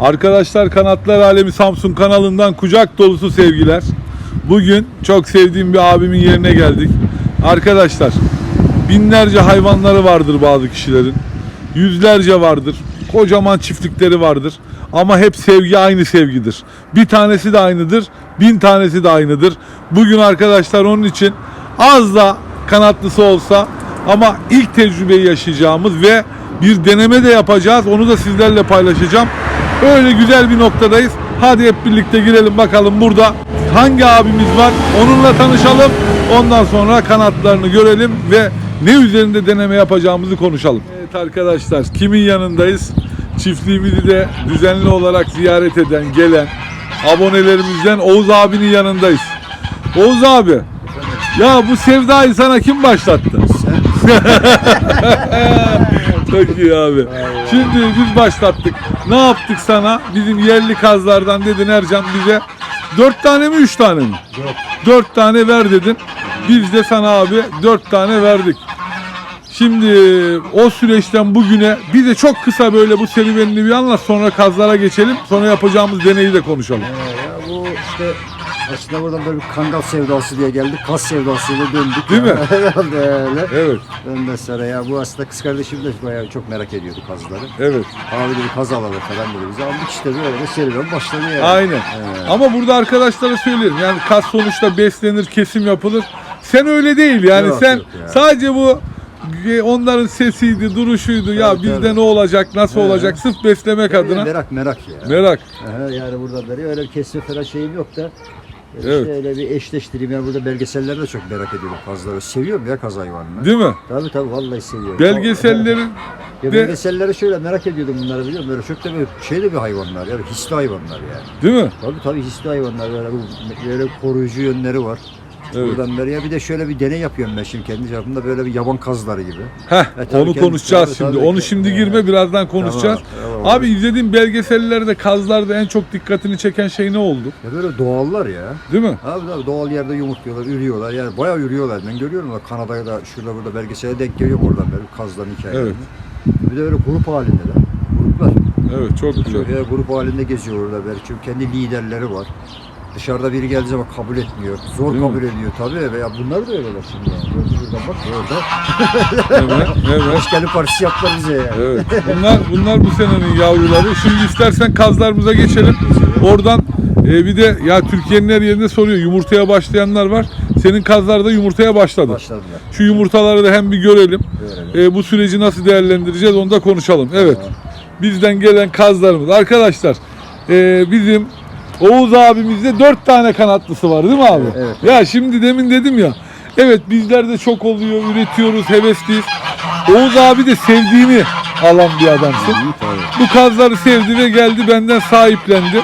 Arkadaşlar Kanatlar Alemi Samsun kanalından kucak dolusu sevgiler. Bugün çok sevdiğim bir abimin yerine geldik. Arkadaşlar binlerce hayvanları vardır bazı kişilerin. Yüzlerce vardır. Kocaman çiftlikleri vardır. Ama hep sevgi aynı sevgidir. Bir tanesi de aynıdır. Bin tanesi de aynıdır. Bugün arkadaşlar onun için az da kanatlısı olsa ama ilk tecrübeyi yaşayacağımız ve bir deneme de yapacağız. Onu da sizlerle paylaşacağım. Öyle güzel bir noktadayız. Hadi hep birlikte girelim bakalım burada hangi abimiz var. Onunla tanışalım. Ondan sonra kanatlarını görelim ve ne üzerinde deneme yapacağımızı konuşalım. Evet arkadaşlar kimin yanındayız? Çiftliğimizi de düzenli olarak ziyaret eden, gelen abonelerimizden Oğuz abinin yanındayız. Oğuz abi, ya bu sevdayı sana kim başlattı? Çok iyi abi. Şimdi biz başlattık. Ne yaptık sana? Bizim yerli kazlardan dedin Ercan bize. Dört tane mi üç tane mi? Dört tane ver dedin. Biz de sana abi dört tane verdik. Şimdi o süreçten bugüne bir de çok kısa böyle bu serüvenini bir anlat sonra kazlara geçelim. Sonra yapacağımız deneyi de konuşalım. Ee, ya bu işte aslında buradan böyle bir kangal sevdası diye geldik. Kas sevdasıyla döndük. Değil ya. mi? Herhalde öyle. Evet, Ondan sonra ya bu aslında kız kardeşim de bayağı çok merak ediyordu kazları. evet. Abi dedi kaz alalım falan dedi. Biz aldık işte böyle de serüven başladı yani. Aynen. Evet. Ama burada arkadaşlara söylerim. Yani kas sonuçta beslenir, kesim yapılır. Sen öyle değil yani. Yok, Sen yok ya. sadece bu e, onların sesiydi, duruşuydu. ya Tabii, bizde tabii. ne olacak, nasıl Evet. olacak sırf beslemek Yani adına. Merak merak ya. Merak. Aha, yani burada beri öyle bir kesme falan şeyim yok da. Evet. öyle bir eşleştireyim. Yani burada belgesellerde de çok merak ediyorum kazları. Seviyorum ya kaz hayvanını. Değil mi? Tabii tabii vallahi seviyorum. Belgesellerin Ya de belgeselleri şöyle merak ediyordum bunları biliyor musun? Böyle çok da böyle şey de bir hayvanlar yani hisli hayvanlar yani. değil mi? Tabii tabii hisli hayvanlar böyle, böyle koruyucu yönleri var. Evet. Buradan beri ya bir de şöyle bir deney yapıyorum ben şimdi kendi çapımda böyle bir yaban kazları gibi. Heh, E, onu konuşacağız tabii, şimdi. tabii onu şimdi Evet. girme, birazdan konuşacağız. Tamam, tamam. Abi izlediğim belgesellerde kazlarda en çok dikkatini çeken şey ne oldu? Ya böyle doğallar ya. Değil mi? Abi tabii doğal yerde yumurtluyorlar, ürüyorlar. Yani bayağı ürüyorlar. Ben görüyorum da Kanada'da da şurada burada belgesele denk geliyorum oradan böyle kazların hikayelerini. Bir de öyle grup halindeler. Gruplar. Evet, çok güzel. Ya, grup halinde geziyor orada böyle. Çünkü kendi liderleri var. Dışarıda biri geldiği zaman kabul etmiyor. Zor Değil mi? kabul ediyor tabii. Veya bunlar da öyleler şimdi yani. Gördün Buradan bak orada. Evet, evet. Hoş geldin partisi yaptılar bize yani. Evet. Bunlar bunlar bu senenin yavruları. Şimdi istersen kazlarımıza geçelim. Oradan e, bir de ya Türkiye'nin her yerinde soruyor. Yumurtaya başlayanlar var. Senin kazlar da yumurtaya başladı. Başladılar. Şu yumurtaları da hem bir görelim. Böyle. E, bu süreci nasıl değerlendireceğiz onu da konuşalım. Evet. Bizden gelen kazlarımız. Arkadaşlar e, bizim Oğuz abimizde dört tane kanatlısı var değil mi abi? Evet. Ya şimdi demin dedim ya. Evet bizler de çok oluyor, üretiyoruz, hevesliyiz. Oğuz abi de sevdiğini alan bir adamsın. İyi tabii. Bu kazları sevdi ve geldi benden sahiplendi.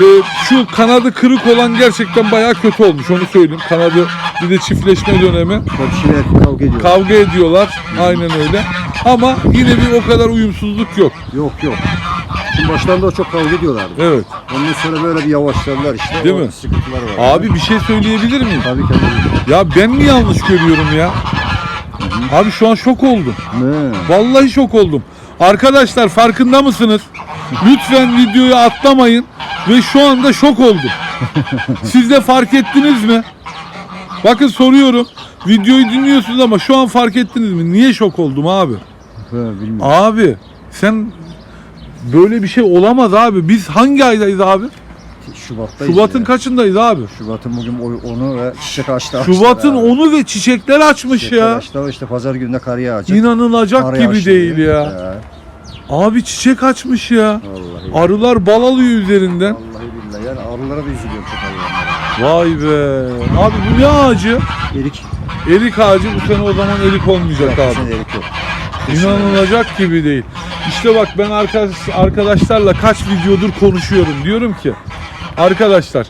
Ee, şu kanadı kırık olan gerçekten bayağı kötü olmuş onu söyleyeyim. Kanadı bir de çiftleşme dönemi. Komşular kavga ediyor. Kavga ediyorlar. Aynen öyle. Ama yine bir o kadar uyumsuzluk yok. yok yok. Şimdi başlarında çok kavga ediyorlardı. Evet. Ondan sonra böyle bir yavaşladılar işte. Değil O mi? Sıkıntılar var. Abi bir şey söyleyebilir miyim? Tabii tabii. Ya ben mi yanlış görüyorum ya? Abi şu an şok oldum. Ne? Vallahi şok oldum. Arkadaşlar farkında mısınız? Lütfen videoyu atlamayın ve şu anda şok oldum. Siz de fark ettiniz mi? Bakın soruyorum. Videoyu dinliyorsunuz ama şu an fark ettiniz mi? Niye şok oldum abi? Ha, bilmiyorum. Abi sen böyle bir şey olamaz abi. Biz hangi aydayız abi? Şubat'tayız Şubat'ın ya. kaçındayız abi? Şubat'ın bugün onu ve çiçek açtı. Şubat'ın onu ve çiçekler açmış Çiçekler ya. açtı işte pazar gününe kar yağacak. İnanılacak Kar gibi değil ya. Ya, Abi çiçek açmış ya. Vallahi. Arılar bal alıyor üzerinden. Vallahi billahi yani arılara da üzülüyorum çok hayvanlara. Vay be. Abi bu ne ağacı? Erik. Erik ağacı bu sene o zaman erik olmayacak Yok, abi. erik yok. İnanılacak gibi değil. İşte bak ben arkadaş, arkadaşlarla kaç videodur konuşuyorum. Diyorum ki arkadaşlar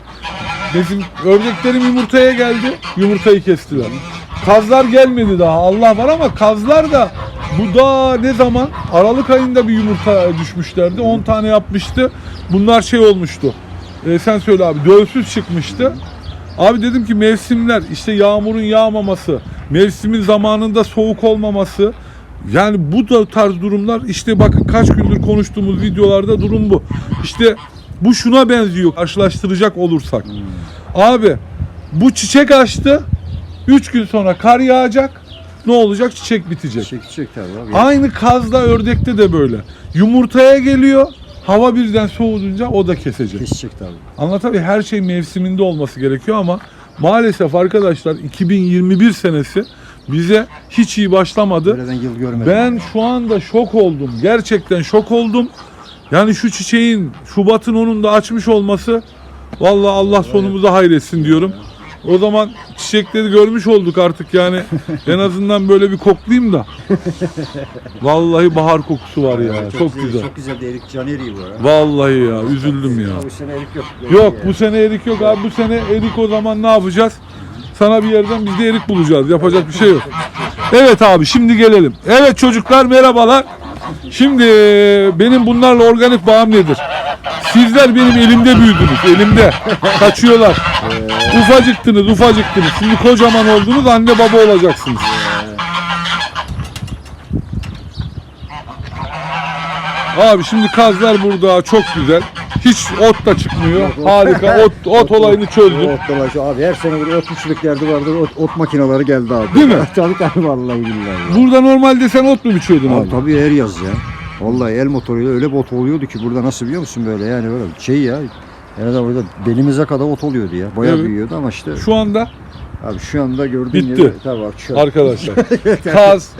bizim ördeklerim yumurtaya geldi. Yumurtayı kestiler. Kazlar gelmedi daha Allah var ama kazlar da bu da ne zaman? Aralık ayında bir yumurta düşmüşlerdi. 10 tane yapmıştı. Bunlar şey olmuştu. Ee, sen söyle abi dölsüz çıkmıştı. Abi dedim ki mevsimler işte yağmurun yağmaması, mevsimin zamanında soğuk olmaması, Yani bu da tarz durumlar işte bakın kaç gündür konuştuğumuz videolarda durum bu. İşte bu şuna benziyor karşılaştıracak olursak. Abi bu çiçek açtı. 3 gün sonra kar yağacak. Ne olacak? Çiçek bitecek. Çek çek tabii abi. Aynı kazda ördekte de böyle. Yumurtaya geliyor. Hava birden soğudunca o da kesecek. Kesecek tabii. Anlatabiliyor Her şey mevsiminde olması gerekiyor ama maalesef arkadaşlar 2021 senesi bize hiç iyi başlamadı. Yıl görmedim. Ben şu anda şok oldum. Gerçekten şok oldum. Yani şu çiçeğin Şubat'ın onun da açmış olması vallahi Allah sonumuza hayretsin diyorum. O zaman çiçekleri görmüş olduk artık yani. En azından böyle bir koklayayım da. Vallahi bahar kokusu var ya. Çok güzel. Çok güzel de erik can eriği bu ara. Vallahi ya üzüldüm ya. Bu sene erik yok. Yok bu sene erik yok abi. Bu sene erik o zaman ne yapacağız? Sana bir yerden biz de erik bulacağız. Yapacak bir şey yok. Evet abi şimdi gelelim. Evet çocuklar merhabalar. Şimdi benim bunlarla organik bağım nedir? Sizler benim elimde büyüdünüz. Elimde. Kaçıyorlar. Ufacıktınız ufacıktınız. Şimdi kocaman oldunuz anne baba olacaksınız. Abi şimdi kazlar burada çok güzel. Hiç ot da çıkmıyor. Harika. Ot, ot olayını çözdüm. Ot dolaşı abi her sene böyle ot uçluk derdi vardı. Ot, ot makineleri geldi abi. Değil mi? tabii tabii vallahi billahi. Burada normalde sen ot mu biçiyordun Abi abi? tabii her yaz ya. Vallahi el motoruyla öyle bir ot oluyordu ki burada nasıl biliyor musun böyle yani böyle şey ya. Yani da burada belimize kadar ot oluyordu ya. Bayağı Evet. büyüyordu ama işte Şu anda abi şu anda gördüğün Bitti. gibi tabii bak şu arkadaşlar kaz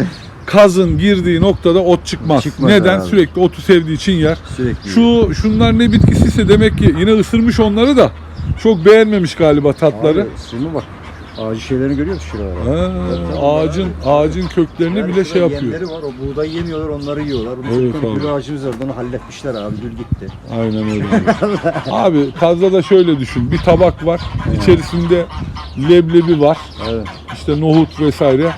kazın girdiği noktada ot çıkmaz. Çıkmaz Neden? abi. Sürekli otu sevdiği için yer. sürekli Şu şunlar ne bitkisiyse demek ki yine ısırmış onları da çok beğenmemiş galiba tatları. Abi, şimdi bak ağacı şeylerini görüyor musun şuralara? Ha, ağacın ağacın köklerini Yani bile şey yapıyor. Yemleri var o buğday yemiyorlar onları yiyorlar. Bu Evet abi. gül ağacımız vardı onu halletmişler abi gül gitti. Aynen öyle. Abi kazda da şöyle düşün. Bir tabak var. İçerisinde leblebi var. Evet. İşte nohut vesaire.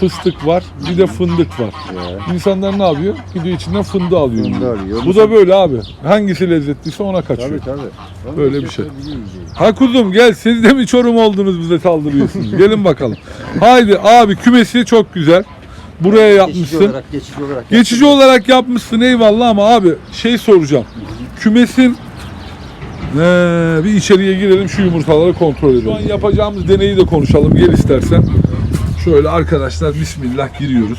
Fıstık var. Bir de fındık var. Ya. İnsanlar ne yapıyor? Gidiyor içinden fındığı alıyor. Fındığı alıyor. Bu da böyle abi. Hangisi lezzetliyse ona kaçıyor. Tabii tabii. Böyle bir şey. Ha kuzum gel siz de mi çorum oldunuz bize saldırıyorsunuz? Gelin bakalım. Haydi abi kümesi çok güzel. Buraya Geçici yapmışsın. olarak, geçici olarak. Geçici olarak yapmışsın eyvallah ama abi şey soracağım. Kümesin ee, bir içeriye girelim şu yumurtaları kontrol edelim. Şu an yapacağımız deneyi de konuşalım. Gel istersen. Şöyle arkadaşlar bismillah giriyoruz.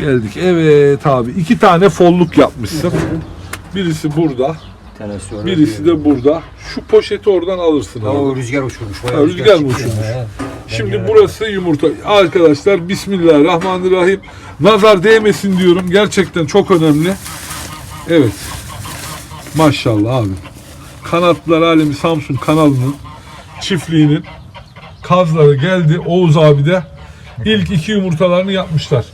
Geldik. Evet abi iki tane folluk yapmışsın. Birisi burada, birisi de burada. Şu poşeti oradan alırsın abi. O rüzgar uçurmuş. Ha, rüzgar mı çıktı. uçurmuş? He. Şimdi burası yumurta. Arkadaşlar Bismillahirrahmanirrahim. Nazar değmesin diyorum. Gerçekten çok önemli. Evet. Maşallah abi. Kanatlar Alemi Samsun kanalının çiftliğinin kazları geldi. Oğuz abi de ilk iki yumurtalarını yapmışlar.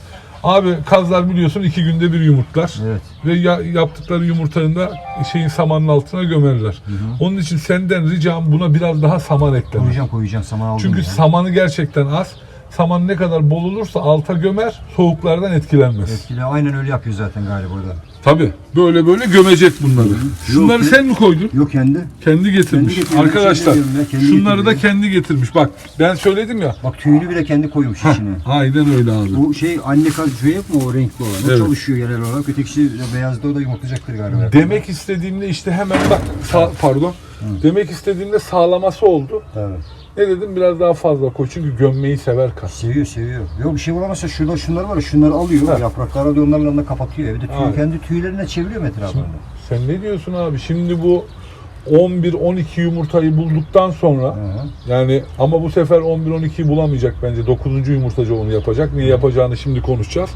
Abi kazlar biliyorsun iki günde bir yumurtlar. Evet. Ve ya- yaptıkları yumurtanın da şeyin samanın altına gömerler. Onun için senden ricam buna biraz daha saman eklemek. Koyacağım koyacağım saman aldım. Çünkü ya. samanı gerçekten az. Saman ne kadar bol olursa alta gömer, soğuklardan etkilenmez. Etkili aynen öyle yapıyor zaten galiba orada. Tabi. Böyle böyle gömecek bunları. Şunları sen mi koydun? Yok kendi. Kendi getirmiş. Kendi getirmiş, Arkadaşlar kendi getirmiş, kendi şunları da getirmiş. kendi getirmiş. Bak ben söyledim ya. Bak tüyünü bile kendi koymuş içine. Aynen öyle abi. Bu şey anne kaz tüyü yok mu o renkli olan? O Evet. çalışıyor genel olarak. Ötekisi beyazda o da yumurtlayacaktır galiba. Demek istediğimde işte hemen bak sa- pardon. Demek istediğimde sağlaması oldu. Tabii. Ne dedim biraz daha fazla koy çünkü gömmeyi sever kaz. Seviyor seviyor. Yok bir şey bulamazsa şurada şunlar var şunları alıyor. Ha. Yaprakları alıyor onlarla da kapatıyor. Evde Aynen. kendi tüylerine çeviriyor etrafını? Sen ne diyorsun abi? Şimdi bu 11-12 yumurtayı bulduktan sonra hı. Yani ama bu sefer 11-12'yi bulamayacak bence. 9. yumurtacı onu yapacak. Niye yapacağını şimdi konuşacağız.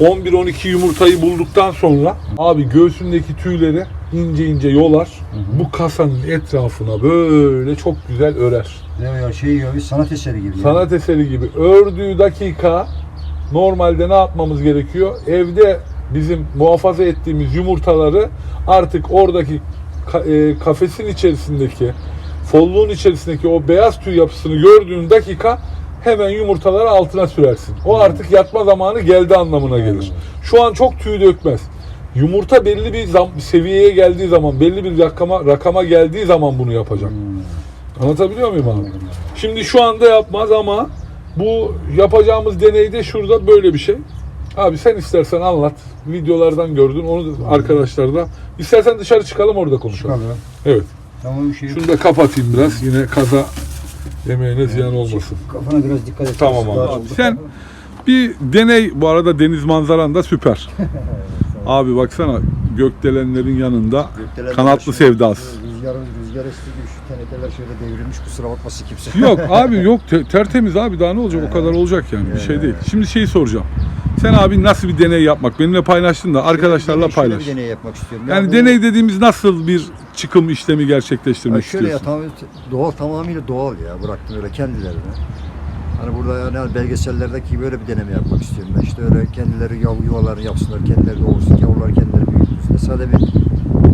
11-12 yumurtayı bulduktan sonra abi göğsündeki tüyleri ince ince yolar. Bu kasanın etrafına böyle çok güzel örer. Ne ya şey ya bir sanat eseri gibi. Sanat eseri gibi. Ördüğü dakika normalde ne yapmamız gerekiyor? Evde bizim muhafaza ettiğimiz yumurtaları artık oradaki e, kafesin içerisindeki folluğun içerisindeki o beyaz tüy yapısını gördüğün dakika hemen yumurtaları altına sürersin. O artık yatma zamanı geldi anlamına gelir. Şu an çok tüy dökmez. Yumurta belli bir zam- seviyeye geldiği zaman, belli bir rakama rakama geldiği zaman bunu yapacak. Hmm. Anlatabiliyor muyum abi? Şimdi şu anda yapmaz ama Bu yapacağımız deneyde şurada böyle bir şey. Abi sen istersen anlat. Videolardan gördün. Onu da arkadaşlar da. İstersen dışarı çıkalım orada konuşalım. Çıkalım. Evet. Tamam bir şey Şunu da kapatayım biraz. Yine kaza emeğine ziyan olmasın. Kafana biraz dikkat et. Tamam abi. Sen bir deney bu arada deniz manzaran da süper. Abi baksana gökdelenlerin yanında Gökdelenler kanatlı şu- sevdası. Rüzgar, rüzgar estiği gibi şu tenekeler şöyle devrilmiş kusura bakmasın kimse. Yok abi yok te- tertemiz abi daha ne olacak o kadar olacak yani bir şey değil. Şimdi şeyi soracağım. Sen abi nasıl bir deney yapmak benimle paylaştın da arkadaşlarla Şöyle paylaş. bir deney yapmak istiyorum. Yani bu- deney dediğimiz nasıl bir çıkım işlemi Ya gerçekleştirmek şöyle ya istiyorsun? doğal tamamıyla doğal ya bıraktım öyle kendilerine. Hani burada yani belgesellerdeki böyle bir deneme yapmak istiyorum ben. İşte öyle kendileri yav yuvalarını yapsınlar, kendileri doğursun, yavruları kendileri. Sadece bir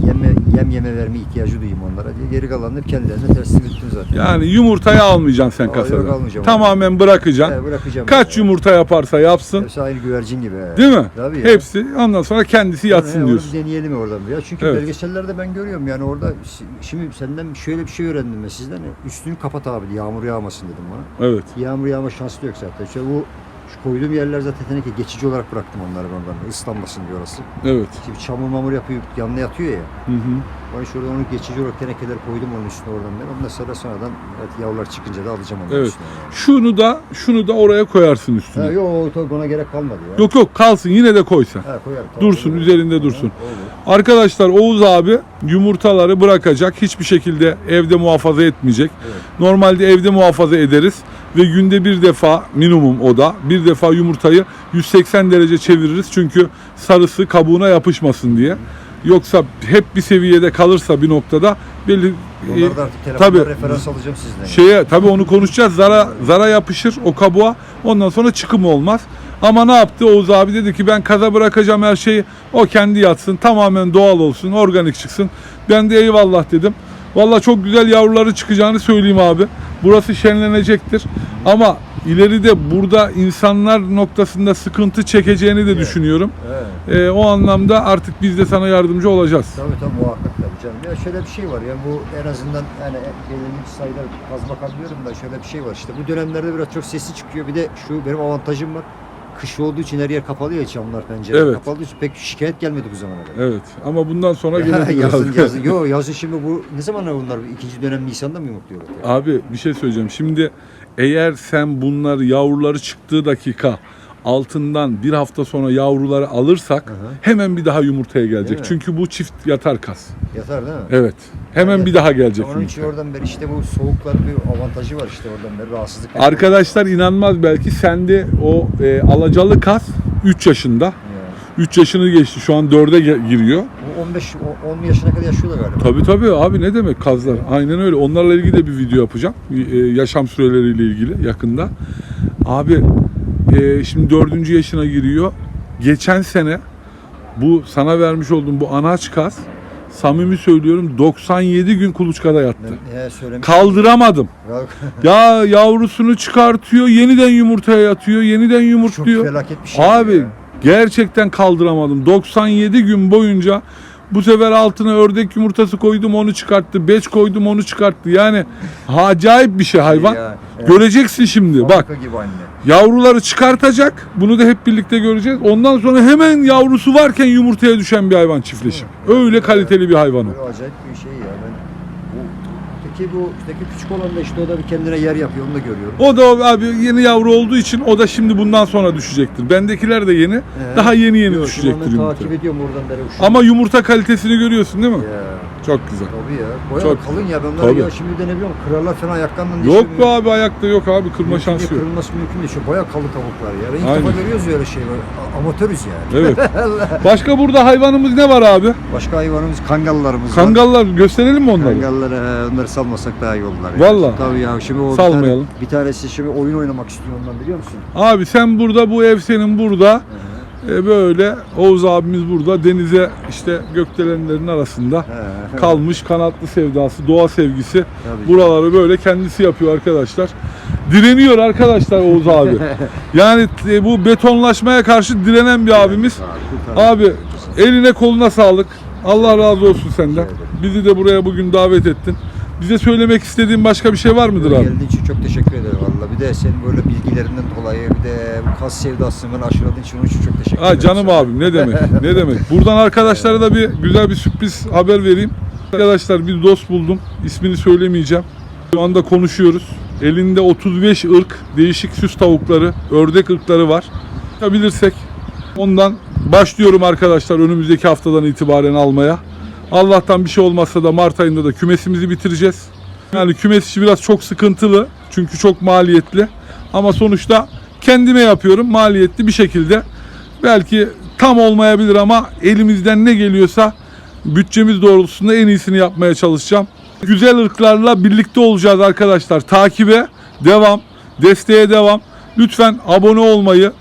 yeme, yem yeme verme ihtiyacı duyayım onlara diye. Geri kalanını hep kendilerine teslim ettim zaten. Yani yumurtayı almayacaksın sen Aa, yok, kasada. almayacağım. Tamamen bırakacaksın. He, bırakacağım. Kaç yani. yumurta yaparsa yapsın. Hepsi aynı güvercin gibi. he. Değil mi? Tabii ya. Hepsi ondan sonra kendisi yatsın onu diyorsun. bir deneyelim oradan ya. Çünkü Evet. belgesellerde ben görüyorum yani orada şimdi senden şöyle bir şey öğrendim ben sizden. Üstünü kapat abi yağmur yağmasın dedim bana. Evet. Yağmur yağma şansı yok zaten. İşte bu şu koyduğum yerler zaten teneke geçici olarak bıraktım onları ben oradan. Islanmasın diye orası. Evet. Şimdi çamur mamur yapıyor, yanına yatıyor ya. Hı hı. Ben şurada onu geçici olarak tenekeler koydum onun üstüne oradan ben. Ondan sonra sonradan evet, yavrular çıkınca da alacağım onların Evet. üstüne. Yani. Şunu da şunu da oraya koyarsın üstüne. Ha, yok yok, ona gerek kalmadı ya. Yok yok kalsın yine de koy sen. Ha, koyarım, tamam, Dursun, olur. üzerinde dursun. olur. Arkadaşlar Oğuz abi yumurtaları bırakacak. Hiçbir şekilde evde muhafaza etmeyecek. Evet. Normalde evde muhafaza ederiz ve günde bir defa minimum o da bir defa yumurtayı 180 derece çeviririz. Çünkü sarısı kabuğuna yapışmasın diye. Yoksa hep bir seviyede kalırsa bir noktada belli Onları da artık telefonda tabii. referans alacağım sizden. şeye tabii onu konuşacağız. Zara zara yapışır o kabuğa. Ondan sonra çıkım olmaz. Ama ne yaptı Oğuz abi dedi ki ben kaza bırakacağım her şeyi. O kendi yatsın. Tamamen doğal olsun. Organik çıksın. Ben de eyvallah dedim. Valla çok güzel yavruları çıkacağını söyleyeyim abi. Burası şenlenecektir. Ama ileride burada insanlar noktasında sıkıntı çekeceğini de düşünüyorum. Evet. Ee, o anlamda artık biz de sana yardımcı olacağız. Tabii tabii muhakkak tabii canım. Ya şöyle bir şey var ya bu en azından yani belirli sayıda kaz bakabiliyorum da şöyle bir şey var işte. Bu dönemlerde biraz çok sesi çıkıyor. Bir de şu benim avantajım var. Kış olduğu için her yer kapalı ya camlar pencereler Evet. kapalı için pek şikayet gelmedi bu zamana kadar. Evet ama bundan sonra gelir yazın yazın. Yo yazın şimdi bu ne zaman bunlar ikinci dönem Nisan'da mı yumurtluyorlar? Abi bir şey söyleyeceğim. Şimdi eğer sen bunlar yavruları çıktığı dakika altından bir hafta sonra yavruları alırsak hı. hemen bir daha yumurtaya gelecek. Çünkü bu çift yatar kas. Yatar değil mi? Evet. Hemen Yani bir daha gelecek Onun için yumurta. oradan beri işte bu soğukların bir avantajı var işte oradan beri rahatsızlık. Arkadaşlar inanmaz belki sende o e, alacalı kas 3 yaşında. Ya. 3 yaşını geçti. Şu an 4'e ge- giriyor. Bu 15 o- 10 yaşına kadar yaşıyorlar galiba. Tabii tabii abi ne demek kazlar. Aynen öyle. Onlarla ilgili de bir video yapacağım. E, yaşam süreleriyle ilgili yakında. Abi e, şimdi dördüncü yaşına giriyor. Geçen sene bu sana vermiş olduğum bu anaç kaz samimi söylüyorum 97 gün kuluçkada yattı. Söylemiş. Kaldıramadım. Ya, Ya yavrusunu çıkartıyor, yeniden yumurtaya yatıyor, yeniden Çok yumurtluyor. felaket bir şey. Abi ya. gerçekten kaldıramadım. 97 gün boyunca bu sefer altına ördek yumurtası koydum onu çıkarttı. Beç koydum onu çıkarttı. Yani acayip bir şey hayvan. Ya, evet. Göreceksin şimdi. Bak gibi anne. Yavruları çıkartacak. Bunu da hep birlikte göreceğiz. Ondan sonra hemen yavrusu varken yumurtaya düşen bir hayvan çiftleşim. Öyle kaliteli bir hayvan o. Böyle acayip bir şey ya. Ben bu Peki bu öteki küçük olan da işte o da bir kendine yer yapıyor onu da görüyorum. O da o abi yeni yavru olduğu için o da şimdi bundan sonra düşecektir. Bendekiler de yeni. Daha yeni yeni şimdi düşecektir onu yumurta. takip ediyorum oradan beri. Ama yumurta kalitesini görüyorsun değil mi? Ya, Çok güzel. tabii ya. Bayağı Çok- kalın ya. Onları Tabii. ya şimdi de ne biliyorum kırarlar falan ayaklarından Yok be abi ayakta yok abi kırma Mümkün şansı yok. Kırılması mümkün değil. Şu bayağı kalın tavuklar ya. İlk Aynen. defa görüyoruz öyle şey. A- Amatörüz yani. Evet. Başka burada hayvanımız ne var abi? Başka hayvanımız kangallarımız var. Kangallar gösterelim mi onları? Kangalları he, onları salmasak daha iyi olurlar. ya. Vallahi. Tabii ya şimdi o bir Salmayalım. tane- Bir, tanesi şimdi oyun oynamak istiyor ondan biliyor musun? Abi sen burada bu ev senin burada. E, böyle Oğuz abimiz burada denize işte gökdelenlerin arasında kalmış kanatlı sevdası, doğa sevgisi. Tabii. Buraları böyle kendisi yapıyor arkadaşlar. Direniyor arkadaşlar Oğuz abi. Yani e, bu betonlaşmaya karşı direnen bir abimiz. Abi eline koluna sağlık. Allah razı olsun senden. Bizi de buraya bugün davet ettin. Bize söylemek istediğin başka bir şey var mıdır abi? Geldiğin için çok teşekkür ederim valla. Bir de senin böyle bilgilerinden dolayı bir de bu kas sevdasını aşıladığın için onun için çok teşekkür Ha ederim. canım sana. abim ne demek ne demek. Buradan arkadaşlara da bir güzel bir sürpriz haber vereyim. Arkadaşlar bir dost buldum. İsmini söylemeyeceğim. Şu anda konuşuyoruz. Elinde 35 ırk değişik süs tavukları, ördek ırkları var. Yapabilirsek ondan başlıyorum arkadaşlar önümüzdeki haftadan itibaren almaya. Allah'tan bir şey olmazsa da Mart ayında da kümesimizi bitireceğiz. Yani kümes işi biraz çok sıkıntılı. Çünkü çok maliyetli. Ama sonuçta kendime yapıyorum maliyetli bir şekilde. Belki tam olmayabilir ama elimizden ne geliyorsa bütçemiz doğrultusunda en iyisini yapmaya çalışacağım. Güzel ırklarla birlikte olacağız arkadaşlar. Takibe devam, desteğe devam. Lütfen abone olmayı,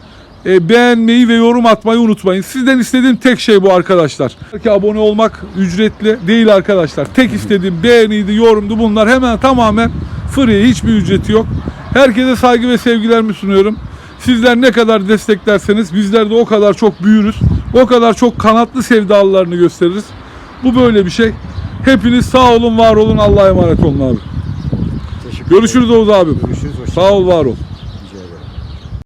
e, beğenmeyi ve yorum atmayı unutmayın. Sizden istediğim tek şey bu arkadaşlar. Belki abone olmak ücretli değil arkadaşlar. Tek istediğim beğeniydi, yorumdu bunlar hemen tamamen free, hiçbir ücreti yok. Herkese saygı ve sevgilerimi sunuyorum. Sizler ne kadar desteklerseniz bizler de o kadar çok büyürüz. O kadar çok kanatlı sevdalılarını gösteririz. Bu böyle bir şey. Hepiniz sağ olun, var olun. Allah'a emanet olun abi. Görüşürüz Oğuz abim. Görüşürüz. Sağ ol, var ol.